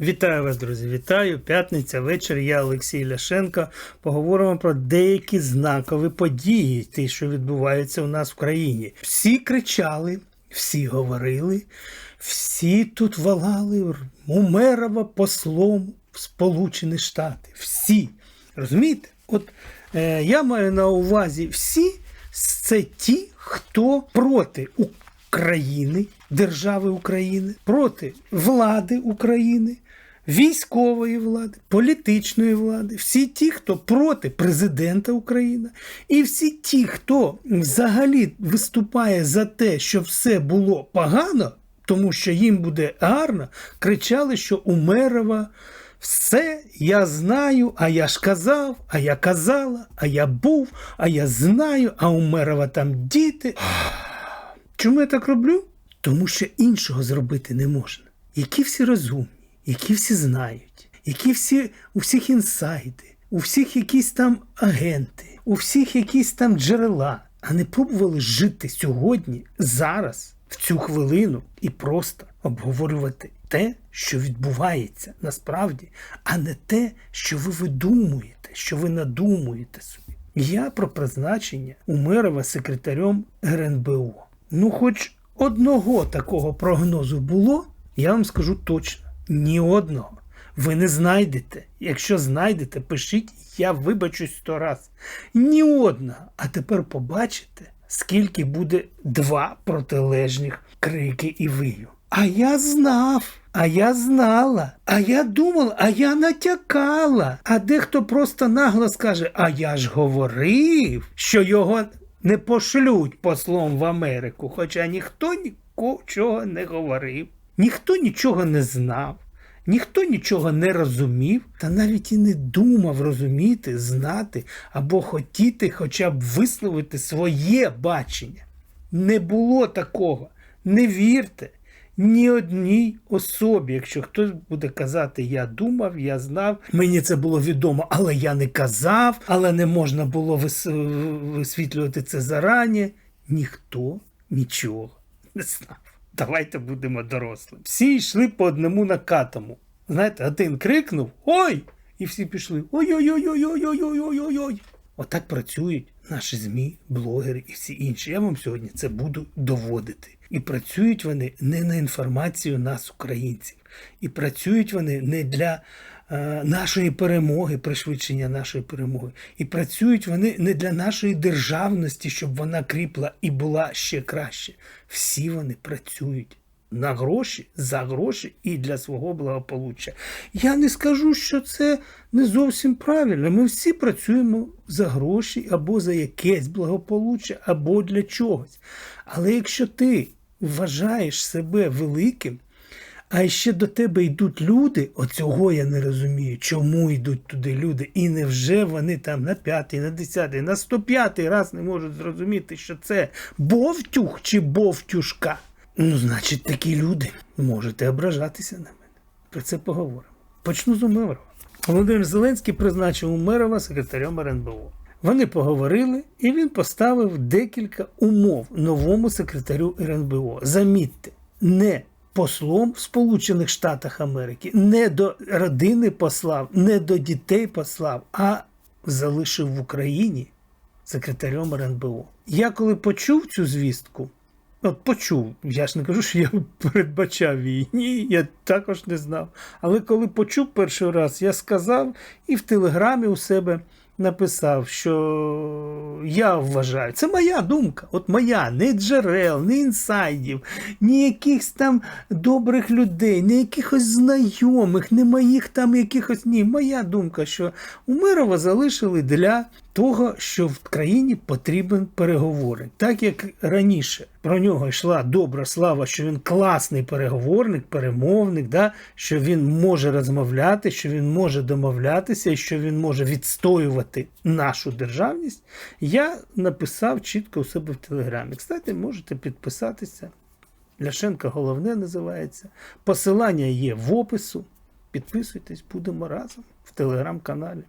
Вітаю вас, друзі! Вітаю! П'ятниця, вечір. Я Олексій Ляшенко. Поговоримо про деякі знакові події, ті, що відбуваються у нас в країні. Всі кричали, всі говорили, всі тут валали Умерова послом в Сполучені Штати. Всі. Розумієте? От е, я маю на увазі всі це ті, хто проти України, держави України, проти влади України, військової влади, політичної влади, всі ті, хто проти президента України, і всі ті, хто взагалі виступає за те, щоб все було погано, тому що їм буде гарно, кричали, що Умерова. Все я знаю, а я ж казав, а я казала, а я був, а я знаю, а у Мерова там діти. Чому я так роблю? Тому що іншого зробити не можна. Які всі розумні, які всі знають, які всі у всіх інсайди, у всіх якісь там агенти, у всіх якісь там джерела, а не пробували жити сьогодні, зараз, в цю хвилину і просто обговорювати те, що відбувається насправді, а не те, що ви видумуєте, що ви надумуєте собі. Я про призначення Умерова секретарем РНБО. Ну, хоч одного такого прогнозу було, я вам скажу точно: ні одного. Ви не знайдете. Якщо знайдете, пишіть, я вибачусь сто раз. Ні одного. А тепер побачите, скільки буде два протилежних крики і вию. А я знав, а я знала, а я думала, а я натякала. А дехто просто нагло скаже: А я ж говорив, що його не пошлють послом в Америку, хоча ніхто нічого не говорив, ніхто нічого не знав. Ніхто нічого не розумів, та навіть і не думав розуміти, знати або хотіти хоча б висловити своє бачення. Не було такого. Не вірте ні одній особі. Якщо хтось буде казати, я думав, я знав, мені це було відомо, але я не казав, але не можна було вис- висвітлювати це зарані. Ніхто нічого не знав. Давайте будемо дорослим. Всі йшли по одному накатому. Знаєте, один крикнув Ой! І всі пішли Ой-ой-ой-ой-ой-ой-ой-ой-ой. Отак працюють наші ЗМІ, блогери і всі інші. Я вам сьогодні це буду доводити. І працюють вони не на інформацію нас, українців, і працюють вони не для нашої перемоги, пришвидшення нашої перемоги. І працюють вони не для нашої державності, щоб вона кріпла і була ще краще. Всі вони працюють. На гроші, за гроші і для свого благополуччя. Я не скажу, що це не зовсім правильно. Ми всі працюємо за гроші або за якесь благополуччя, або для чогось. Але якщо ти вважаєш себе великим, а ще до тебе йдуть люди, оцього я не розумію, чому йдуть туди люди, і невже вони там на п'ятий, на десятий, на сто п'ятий раз не можуть зрозуміти, що це бовтюх чи бовтюшка. Ну, значить, такі люди можете ображатися на мене. Про це поговоримо. Почну з Умерова. Володимир Зеленський призначив Умерова секретарем РНБО. Вони поговорили, і він поставив декілька умов новому секретарю РНБО. Замітьте, не послом в Сполучених Штатах Америки, не до родини послав, не до дітей послав, а залишив в Україні секретарем РНБО. Я коли почув цю звістку, От почув, я ж не кажу, що я передбачав її. Ні, я також не знав. Але коли почув перший раз, я сказав і в телеграмі у себе написав, що я вважаю, це моя думка, от моя, не джерел, не інсайдів, ні якихось там добрих людей, не якихось знайомих, не моїх там якихось ні. Моя думка, що Умирова залишили для того, що в країні потрібен переговорник. Так як раніше про нього йшла добра слава, що він класний переговорник, перемовник, да? що він може розмовляти, що він може домовлятися і що він може відстоювати нашу державність, я написав чітко у себе в телеграмі. Кстати, можете підписатися. Ляшенка головне називається. Посилання є в опису. Підписуйтесь, будемо разом в телеграм-каналі.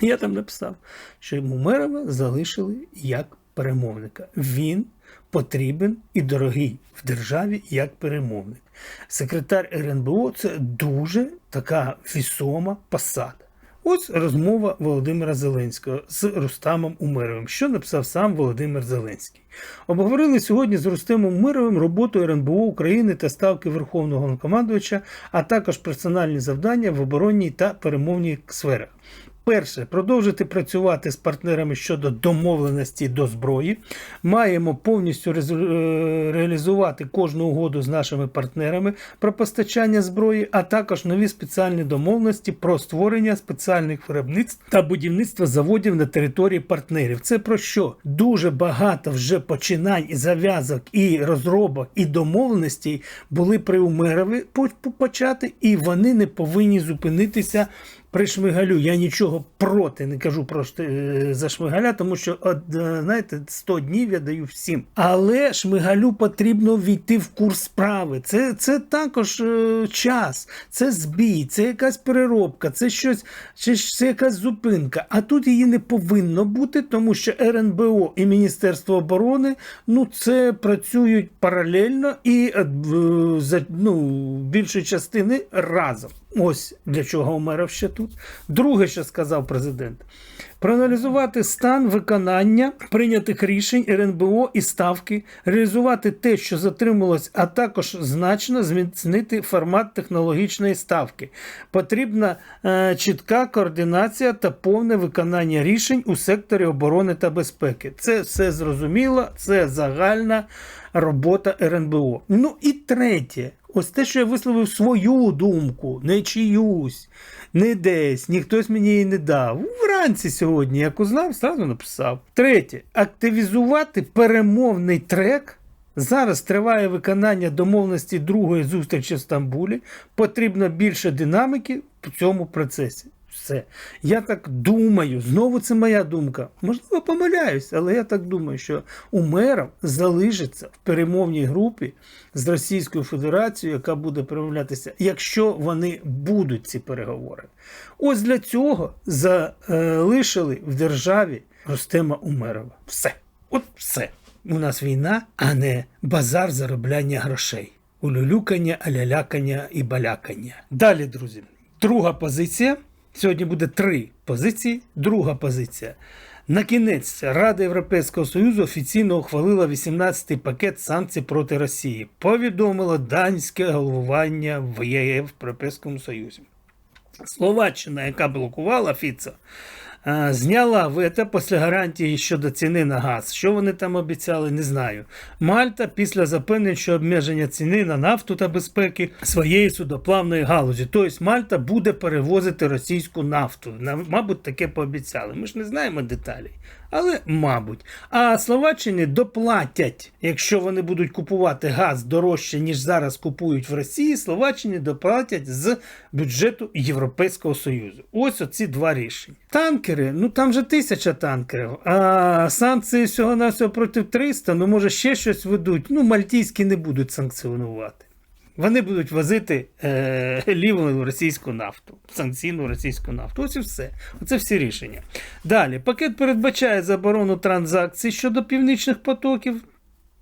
Я там написав, що йому Мерова залишили як перемовника. Він потрібен і дорогий в державі як перемовник. Секретар РНБО це дуже така вісома посада. Ось розмова Володимира Зеленського з Рустамом Умеровим, що написав сам Володимир Зеленський. Обговорили сьогодні з Рустемом Умеровим роботу РНБО України та ставки Верховного Головнокомандувача, а також персональні завдання в оборонній та перемовній сферах. Перше, продовжити працювати з партнерами щодо домовленості до зброї. Маємо повністю е, реалізувати кожну угоду з нашими партнерами про постачання зброї, а також нові спеціальні домовленості про створення спеціальних виробництв та будівництва заводів на території партнерів. Це про що? Дуже багато вже починань і зав'язок, і розробок, і домовленостей були при Умерові по- по- почати, і вони не повинні зупинитися при Шмигалю я нічого проти не кажу просто е, за Шмигаля, тому що от, е, знаєте, 100 днів я даю всім. Але Шмигалю потрібно війти в курс справи. Це, це також е, час, це збій, це якась переробка, це щось, це, це якась зупинка. А тут її не повинно бути, тому що РНБО і Міністерство оборони ну це працюють паралельно і за ну, більшої частини разом. Ось для чого Умеров ще тут. Друге, що сказав президент, проаналізувати стан виконання прийнятих рішень РНБО і ставки, реалізувати те, що затрималось, а також значно зміцнити формат технологічної ставки. Потрібна е, чітка координація та повне виконання рішень у секторі оборони та безпеки. Це все зрозуміло, це загальна робота РНБО. Ну і третє. Ось те, що я висловив свою думку, не чиюсь, не десь, ніхтось мені її не дав. Вранці сьогодні, як узнав, зразу написав. Третє. Активізувати перемовний трек. Зараз триває виконання домовленості другої зустрічі в Стамбулі. Потрібно більше динаміки в цьому процесі. Все. Я так думаю, знову це моя думка. Можливо, помиляюсь, але я так думаю, що Умеров залишиться в перемовній групі з Російською Федерацією, яка буде перемовлятися, якщо вони будуть ці переговори. Ось для цього залишили в державі Ростема Умерова. Все. От все. У нас війна, а не базар заробляння грошей. Улюлюкання, алялякання і балякання. Далі, друзі, друга позиція. Сьогодні буде три позиції. Друга позиція. На кінець Рада Європейського Союзу офіційно ухвалила 18-й пакет санкцій проти Росії. Повідомило данське головування в ЄС в Європейському Союзі. Словаччина, яка блокувала Фіцо, е, зняла вето після гарантії щодо ціни на газ. Що вони там обіцяли, не знаю. Мальта після запевнень, що обмеження ціни на нафту та безпеки своєї судоплавної галузі. Тобто Мальта буде перевозити російську нафту. Мабуть, таке пообіцяли. Ми ж не знаємо деталей. Але, мабуть, а Словаччині доплатять, якщо вони будуть купувати газ дорожче, ніж зараз купують в Росії, Словаччині доплатять з бюджету Європейського Союзу. Ось оці два рішення. Танкери, ну там же тисяча танкерів, а санкції всього на всього проти 300, ну може ще щось ведуть. Ну, мальтійські не будуть санкціонувати. Вони будуть возити е, ліву російську нафту, санкційну російську нафту. Ось і все. Оце всі рішення. Далі, пакет передбачає заборону транзакцій щодо північних потоків.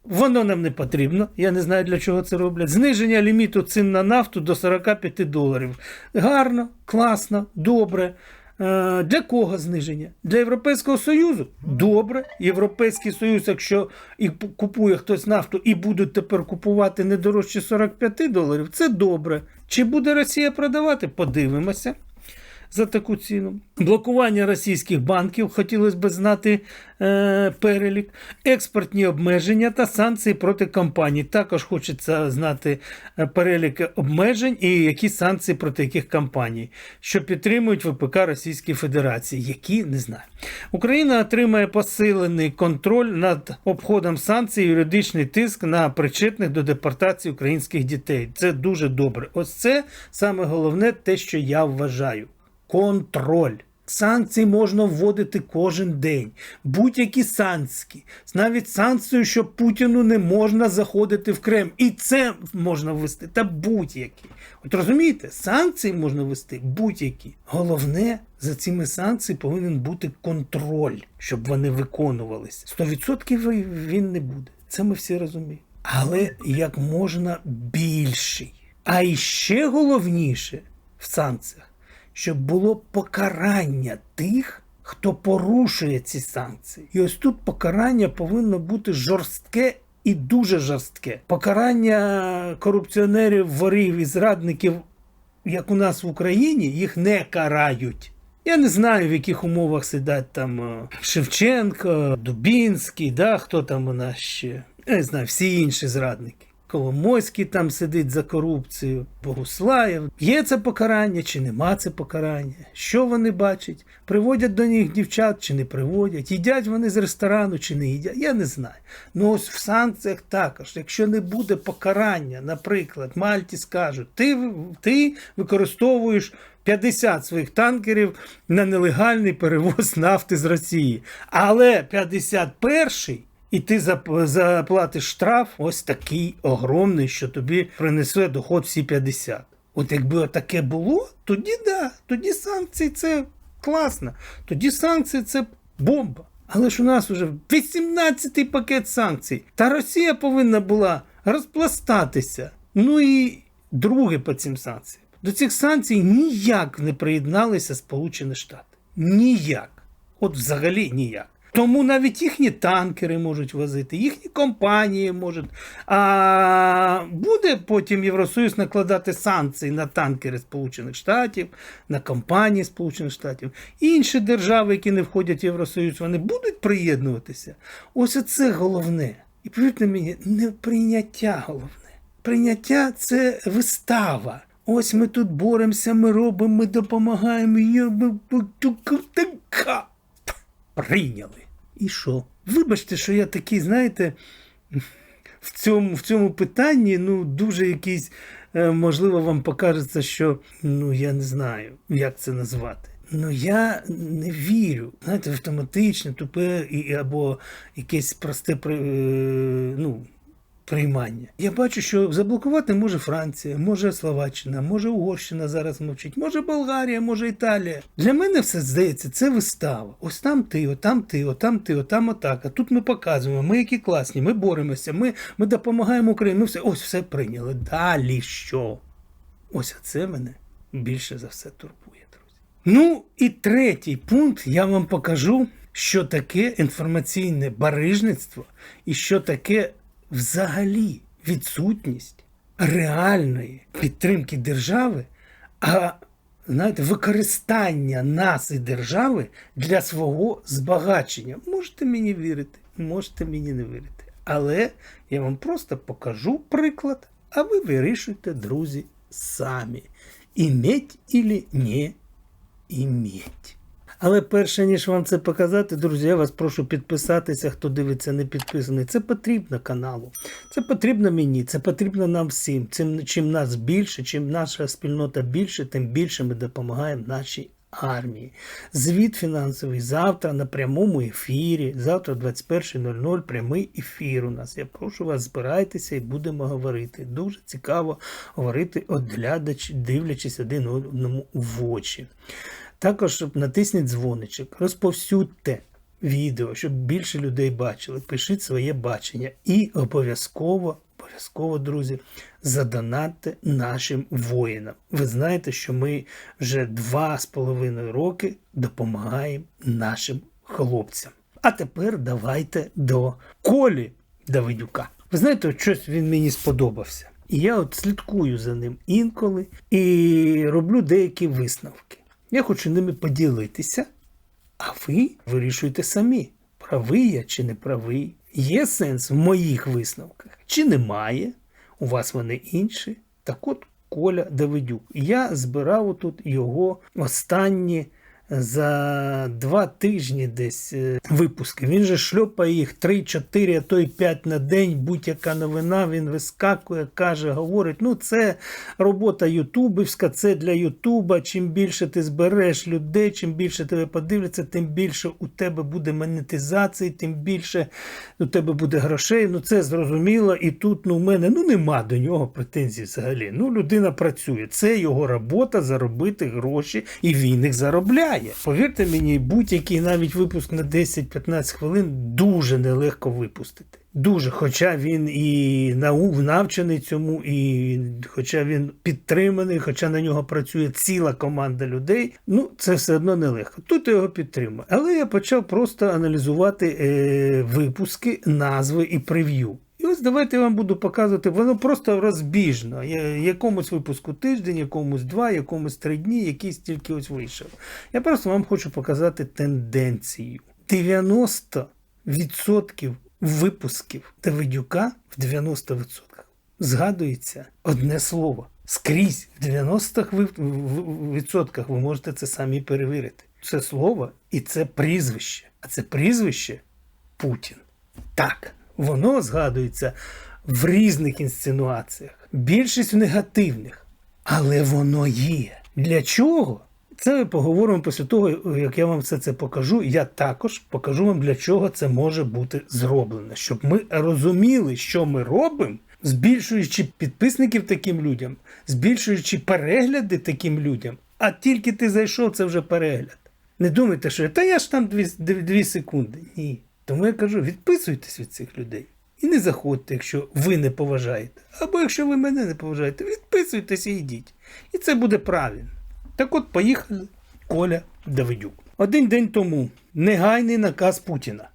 Воно нам не потрібно. Я не знаю, для чого це роблять. Зниження ліміту цін на нафту до 45 доларів. Гарно, класно, добре. Е, Для кого зниження? Для Європейського Союзу? Добре. Європейський Союз, якщо і купує хтось нафту і будуть тепер купувати не дорожче 45 доларів, це добре. Чи буде Росія продавати? Подивимося за таку ціну. Блокування російських банків, хотілося б знати е, перелік, експортні обмеження та санкції проти компаній. Також хочеться знати е, перелік обмежень і які санкції проти яких компаній, що підтримують ВПК Російської Федерації, які не знаю. Україна отримає посилений контроль над обходом санкцій, юридичний тиск на причетних до депортації українських дітей. Це дуже добре. Ось це саме головне, те, що я вважаю контроль. Санкції можна вводити кожен день. Будь-які санкції. Навіть санкцію, що Путіну не можна заходити в Крем. І це можна ввести. Та будь-які. От розумієте, санкції можна ввести будь-які. Головне, за цими санкціями повинен бути контроль, щоб вони виконувалися. 100% він не буде. Це ми всі розуміємо. Але як можна більший. А іще головніше в санкціях, щоб було покарання тих, хто порушує ці санкції. І ось тут покарання повинно бути жорстке і дуже жорстке. Покарання корупціонерів, ворів і зрадників, як у нас в Україні, їх не карають. Я не знаю, в яких умовах сидять там е, Шевченко, Дубінський, да, хто там у нас ще. Я не знаю, всі інші зрадники. Коломойський там сидить за корупцію, Богуслаєв. Є це покарання чи нема це покарання? Що вони бачать? Приводять до них дівчат чи не приводять? Їдять вони з ресторану чи не їдять? Я не знаю. Ну ось в санкціях також. Якщо не буде покарання, наприклад, Мальті скажуть, ти, ти використовуєш 50 своїх танкерів на нелегальний перевоз нафти з Росії. Але 51-й і ти зап- заплатиш штраф ось такий огромний, що тобі принесе доход всі 50. От якби таке було, тоді да, тоді санкції це класно. Тоді санкції це бомба. Але ж у нас вже 18-й пакет санкцій. Та Росія повинна була розпластатися. Ну і друге по цим санкціям. До цих санкцій ніяк не приєдналися Сполучені Штати. Ніяк. От взагалі ніяк. Тому навіть їхні танкери можуть возити, їхні компанії можуть. А буде потім Євросоюз накладати санкції на танкери Сполучених Штатів, на компанії Сполучених Штатів. Інші держави, які не входять в Євросоюз, вони будуть приєднуватися. Ось це головне. І повірте мені, не прийняття головне. Прийняття це вистава. Ось ми тут боремося, ми робимо, ми допомагаємо. я- така. Прийняли. І що? Вибачте, що я такий, знаєте, в цьому, в цьому питанні ну, дуже якийсь, е, можливо, вам покажеться, що ну, я не знаю, як це назвати. Ну, я не вірю. Знаєте, автоматичне, тупе і, або якесь просте е, ну, приймання. Я бачу, що заблокувати може Франція, може Словаччина, може Угорщина зараз мовчить, може Болгарія, може Італія. Для мене все здається, це вистава. Ось там ти, отам ти, отам ти, отам отак. А тут ми показуємо, ми які класні, ми боремося, ми, ми допомагаємо Україні. Ну все, ось все прийняли. Далі що? Ось це мене більше за все турбує, друзі. Ну і третій пункт я вам покажу, що таке інформаційне барижництво і що таке взагалі відсутність реальної підтримки держави, а знаєте, використання нас і держави для свого збагачення. Можете мені вірити, можете мені не вірити. Але я вам просто покажу приклад, а ви вирішуйте, друзі, самі. Іметь или не іметь. Але перше ніж вам це показати, друзі, я вас прошу підписатися, хто дивиться не підписаний. Це потрібно каналу. Це потрібно мені, це потрібно нам всім. Цим, чим нас більше, чим наша спільнота більше, тим більше ми допомагаємо нашій армії. Звіт фінансовий завтра на прямому ефірі. Завтра 21.00 прямий ефір у нас. Я прошу вас, збирайтеся і будемо говорити. Дуже цікаво говорити, оглядач, дивлячись один одному в очі. Також натисніть дзвоничок, розповсюдьте відео, щоб більше людей бачили. Пишіть своє бачення. І обов'язково, обов'язково, друзі, задонатьте нашим воїнам. Ви знаєте, що ми вже два з половиною роки допомагаємо нашим хлопцям. А тепер давайте до Колі Давидюка. Ви знаєте, щось він мені сподобався. І я от слідкую за ним інколи і роблю деякі висновки. Я хочу ними поділитися, а ви вирішуйте самі, правий я чи не правий. Є сенс в моїх висновках, чи немає. У вас вони інші. Так от Коля Давидюк. Я збирав тут його останні за два тижні десь е, випуски. Він же шльопає їх 3-4, а то й 5 на день. Будь-яка новина, він вискакує, каже, говорить: ну це робота ютубівська, це для Ютуба. Чим більше ти збереш людей, чим більше тебе подивляться, тим більше у тебе буде монетизації, тим більше у тебе буде грошей. Ну це зрозуміло. І тут ну, в мене ну, нема до нього претензій взагалі. Ну, людина працює. Це його робота заробити гроші, і він їх заробляє. Повірте мені, будь-який навіть випуск на 10-15 хвилин дуже нелегко випустити. Дуже, хоча він і нау навчений цьому, і хоча він підтриманий, хоча на нього працює ціла команда людей, ну це все одно нелегко. Тут його підтримую. Але я почав просто аналізувати е, випуски, назви і прев'ю. Ось давайте я вам буду показувати, воно просто розбіжно. Якомусь випуску тиждень, якомусь два, якомусь три дні, якийсь тільки ось вийшов. Я просто вам хочу показати тенденцію. 90% випусків Давидюка в 90% згадується одне слово. Скрізь в 90% ви- в- в- ви можете це самі перевірити. Це слово і це прізвище. А це прізвище Путін. Так, воно згадується в різних інсценуаціях, більшість негативних, але воно є. Для чого? Це ми поговоримо після того, як я вам все це покажу. Я також покажу вам, для чого це може бути зроблено, щоб ми розуміли, що ми робимо, збільшуючи підписників таким людям, збільшуючи перегляди таким людям. А тільки ти зайшов, це вже перегляд. Не думайте, що та я ж там дві секунди. Ні. Тому я кажу, відписуйтесь від цих людей. І не заходьте, якщо ви не поважаєте. Або якщо ви мене не поважаєте, відписуйтесь і йдіть. І це буде правильно. Так от поїхали Коля Давидюк. Один день тому негайний наказ Путіна.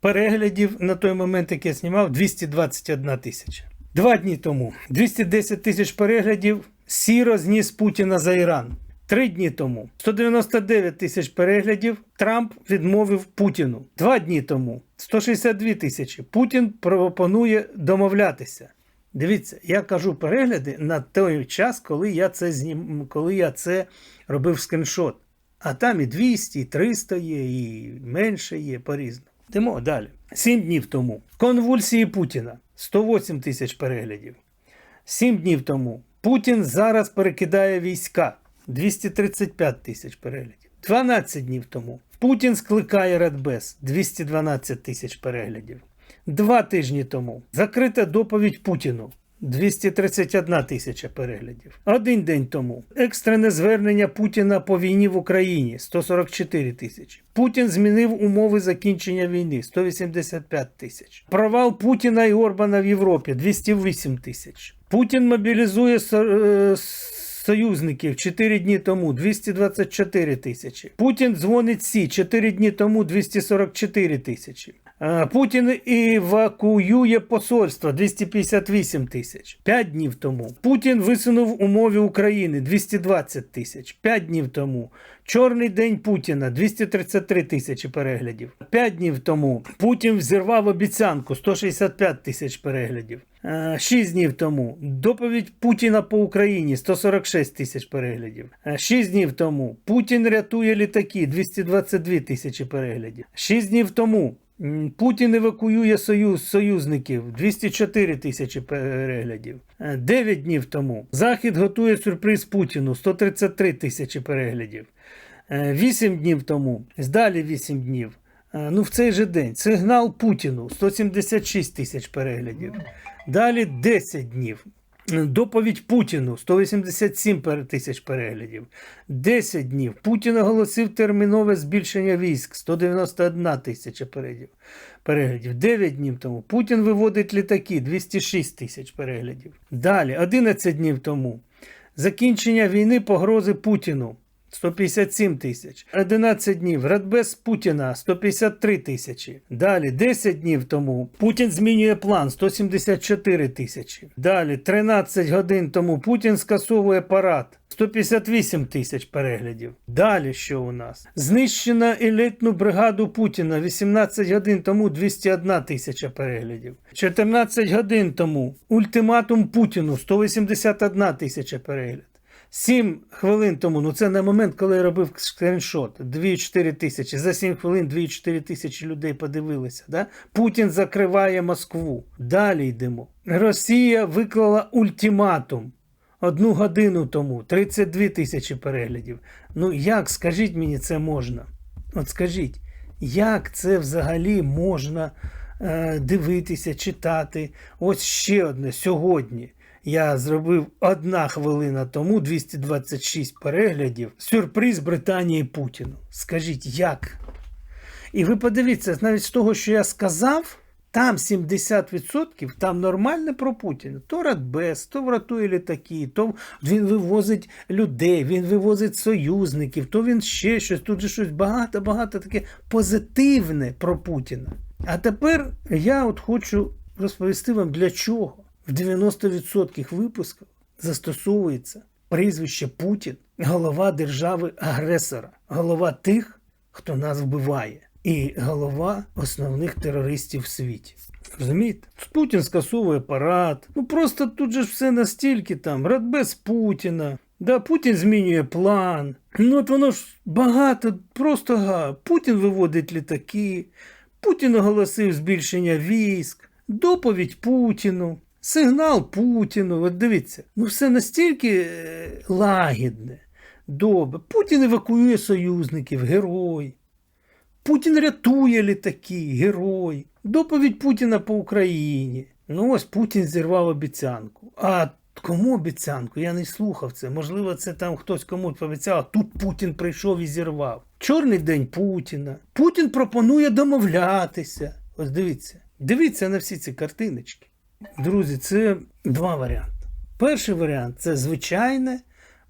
Переглядів на той момент, як я знімав, 221 тисяча. Два дні тому 210 тисяч переглядів сіро зніс Путіна за Іран. Три дні тому 199 тисяч переглядів Трамп відмовив Путіну. Два дні тому 162 тисячі. Путін пропонує домовлятися. Дивіться, я кажу перегляди на той час, коли я це знім... коли я це робив скріншот. А там і 200, і 300 є, і менше є по-різному. Йдемо далі. Сім днів тому. Конвульсії Путіна 108 тисяч переглядів. Сім днів тому. Путін зараз перекидає війська 235 тисяч переглядів. 12 днів тому. Путін скликає Радбез 212 тисяч переглядів. Два тижні тому. Закрита доповідь Путіну. 231 тисяча переглядів. Один день тому. Екстрене звернення Путіна по війні в Україні 144 тисячі. Путін змінив умови закінчення війни 185 тисяч. Провал Путіна і Орбана в Європі 208 тисяч. Путін мобілізує е, союзників 4 дні тому 224 тисячі. Путін дзвонить Сі 4 дні тому 244 тисячі. Е, Путін евакуює посольство 258 тисяч. 5 днів тому. Путін висунув умови України 220 тисяч. 5 днів тому. Чорний день Путіна 233 тисячі переглядів. 5 днів тому Путін взірвав обіцянку 165 тисяч переглядів. 6 днів тому доповідь Путіна по Україні 146 тисяч переглядів. 6 днів тому Путін рятує літаки 222 тисячі переглядів. 6 днів тому Путін евакуює союз союзників 204 тисячі переглядів. 9 днів тому Захід готує сюрприз Путіну 133 тисячі переглядів. 8 днів тому, далі 8 днів. Е, Ну, в цей же день сигнал Путіну 176 тисяч переглядів. Далі 10 днів. Доповідь Путіну 187 тисяч переглядів. 10 днів. Путін оголосив термінове збільшення військ 191 тисяча переглядів. 9 днів тому. Путін виводить літаки 206 тисяч переглядів. Далі 11 днів тому. Закінчення війни погрози Путіну 157 тисяч. 11 днів. Радбез Путіна 153 тисячі. Далі 10 днів тому. Путін змінює план 174 тисячі. Далі 13 годин тому Путін скасовує парад. 158 тисяч переглядів. Далі що у нас? Знищена елітну бригаду Путіна 18 годин тому 201 тисяча переглядів. 14 годин тому ультиматум Путіну 181 тисяча переглядів. 7 хвилин тому, ну це на момент, коли я робив скріншот, 2,4 тисячі. За 7 хвилин 2,4 тисячі людей подивилися. Да? Путін закриває Москву. Далі йдемо. Росія виклала ультиматум. Одну годину тому 32 тисячі переглядів. Ну як, скажіть мені, це можна? От скажіть, як це взагалі можна е, дивитися, читати? Ось ще одне сьогодні. Я зробив одна хвилина тому 226 переглядів. Сюрприз Британії Путіну. Скажіть, як? І ви подивіться, навіть з того, що я сказав, Там 70% там нормально про Путіна. То Радбез, то врятує літаки, то він вивозить людей, він вивозить союзників, то він ще щось. Тут же щось багато-багато таке позитивне про Путіна. А тепер я от хочу розповісти вам, для чого в 90% випусків застосовується прізвище Путін, голова держави-агресора, голова тих, хто нас вбиває, і голова основних терористів в світі. Розумієте? Путін скасовує парад. Ну просто тут же все настільки там, Радбез Путіна. Да, Путін змінює план. Ну от воно ж багато, просто га. Путін виводить літаки, Путін оголосив збільшення військ, доповідь Путіну, сигнал Путіну. От дивіться, ну все настільки е, лагідне, добре. Путін евакуює союзників, герой. Путін рятує літаки, герой. Доповідь Путіна по Україні. Ну ось Путін зірвав обіцянку. А кому обіцянку? Я не слухав це. Можливо, це там хтось комусь пообіцяв, а тут Путін прийшов і зірвав. Чорний день Путіна. Путін пропонує домовлятися. Ось дивіться. Дивіться на всі ці картиночки. Друзі, це два варіанти. Перший варіант це звичайне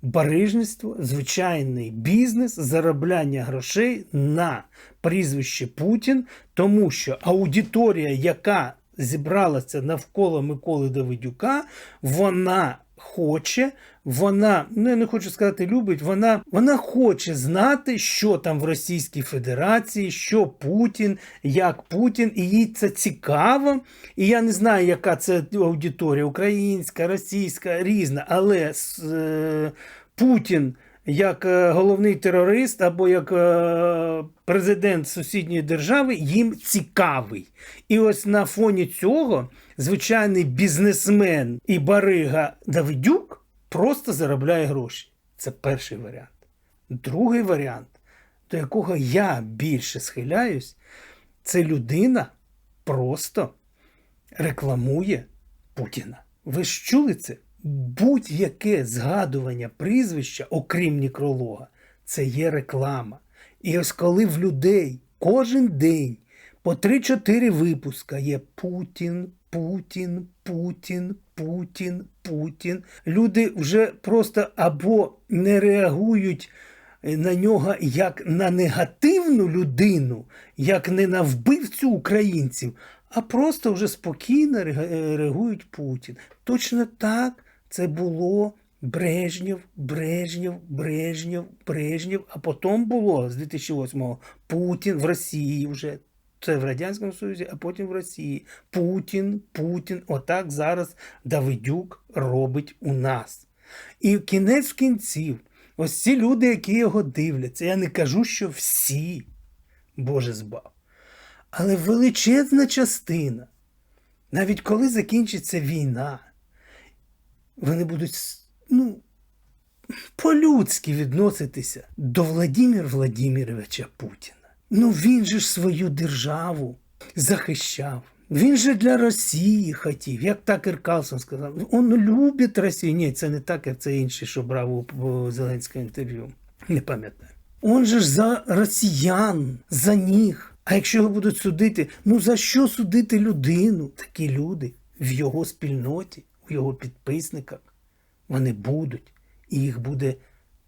барижництво, звичайний бізнес, заробляння грошей на прізвище Путін, тому що аудиторія, яка зібралася навколо Миколи Давидюка, вона хоче, вона, ну я не хочу сказати, любить, вона, вона хоче знати, що там в Російській Федерації, що Путін, як Путін, і їй це цікаво. І я не знаю, яка це аудиторія, українська, російська, різна, але е, Путін. Як е, головний терорист або як е, президент сусідньої держави їм цікавий. І ось на фоні цього звичайний бізнесмен і барига Давидюк просто заробляє гроші. Це перший варіант. Другий варіант, до якого я більше схиляюсь, це людина просто рекламує Путіна. Ви ж чули це? Будь-яке згадування прізвища, окрім некролога, це є реклама. І ось коли в людей кожен день по 3-4 випуска є Путін, Путін, Путін, Путін, Путін. Люди вже просто або не реагують на нього як на негативну людину, як не на вбивцю українців, а просто вже спокійно реагують Путін. Точно так це було Брежнєв, Брежнєв, Брежнєв, Брежнєв, а потім було з 2008-го Путін в Росії вже. Це в Радянському Союзі, а потім в Росії. Путін, Путін. Отак зараз Давидюк робить у нас. І кінець кінців, ось ці люди, які його дивляться, я не кажу, що всі, Боже збав. Але величезна частина, навіть коли закінчиться війна, вони будуть ну, по-людськи відноситися до Владимира Владимировича Путіна. Ну він же ж свою державу захищав. Він же для Росії хотів, як Такер Карлсон сказав, він любить Росію. Ні, це не Такер, це інший, що брав у, Зеленського інтерв'ю. Не пам'ятаю. Он же ж за росіян, за них. А якщо його будуть судити, ну за що судити людину? Такі люди в його спільноті, у його підписниках, вони будуть, і їх буде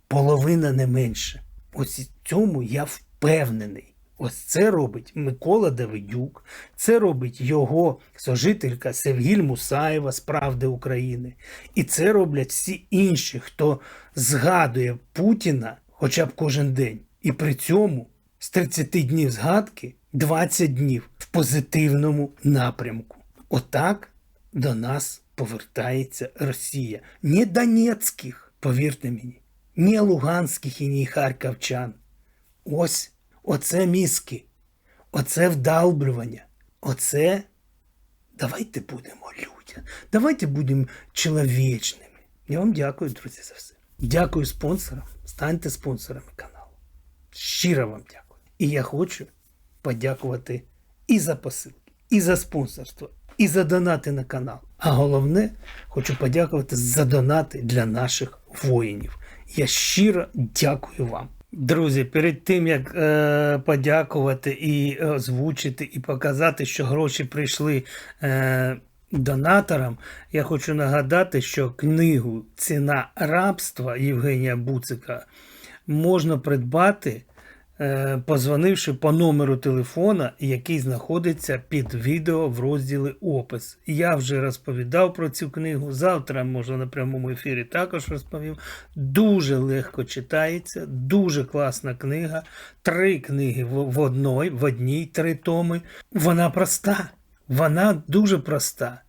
половина не менше. Ось цьому я впевнений. Ось це робить Микола Давидюк, це робить його сожителька Севгіль Мусаєва з Правди України. І це роблять всі інші, хто згадує Путіна хоча б кожен день. І при цьому з 30 днів згадки 20 днів в позитивному напрямку. Отак до нас повертається Росія. Не Донецьких, повірте мені, не Луганських і не Харківчан. Ось оце мізки, оце вдалблювання, оце давайте будемо людям, давайте будемо чоловічними. Я вам дякую, друзі, за все. Дякую спонсорам. Станьте спонсорами каналу. Щиро вам дякую. І я хочу подякувати і за посилки, і за спонсорство, і за донати на канал. А головне, хочу подякувати за донати для наших воїнів. Я щиро дякую вам. Друзі, перед тим як е, подякувати і озвучити, і показати, що гроші прийшли е, донаторам, я хочу нагадати, що книгу Ціна рабства Євгенія Буцика можна придбати, позвонивши по номеру телефона, який знаходиться під відео в розділі Опис. Я вже розповідав про цю книгу. Завтра, може, на прямому ефірі також розповім. Дуже легко читається, дуже класна книга. Три книги в, одній, в одній три томи. Вона проста, вона дуже проста,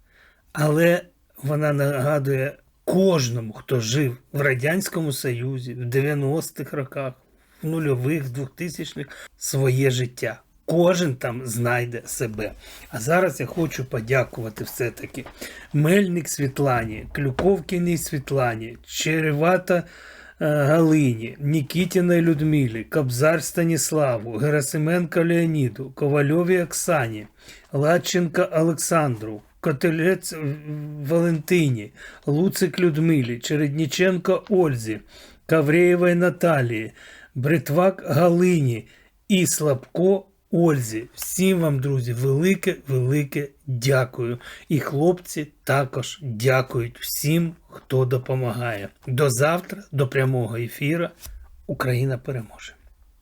але вона нагадує кожному, хто жив в Радянському Союзі в 90-х роках, нульових, 2000-х своє життя. Кожен там знайде себе. А зараз я хочу подякувати все-таки Мельник Світлані, Клюковкіній Світлані, Черевата е, Галині, Нікітіної Людмилі, Кобзар Станіславу, Герасименко Леоніду, Ковальові Оксані, Ладченка Олександру, Котелець Валентині, Луцик Людмилі, Чередніченко Ользі, Кавреєвої Наталії, Бритвак Галині і Слабко Ользі. Всім вам, друзі, велике, велике дякую. І хлопці також дякують всім, хто допомагає. До завтра, до прямого ефіру. Україна переможе.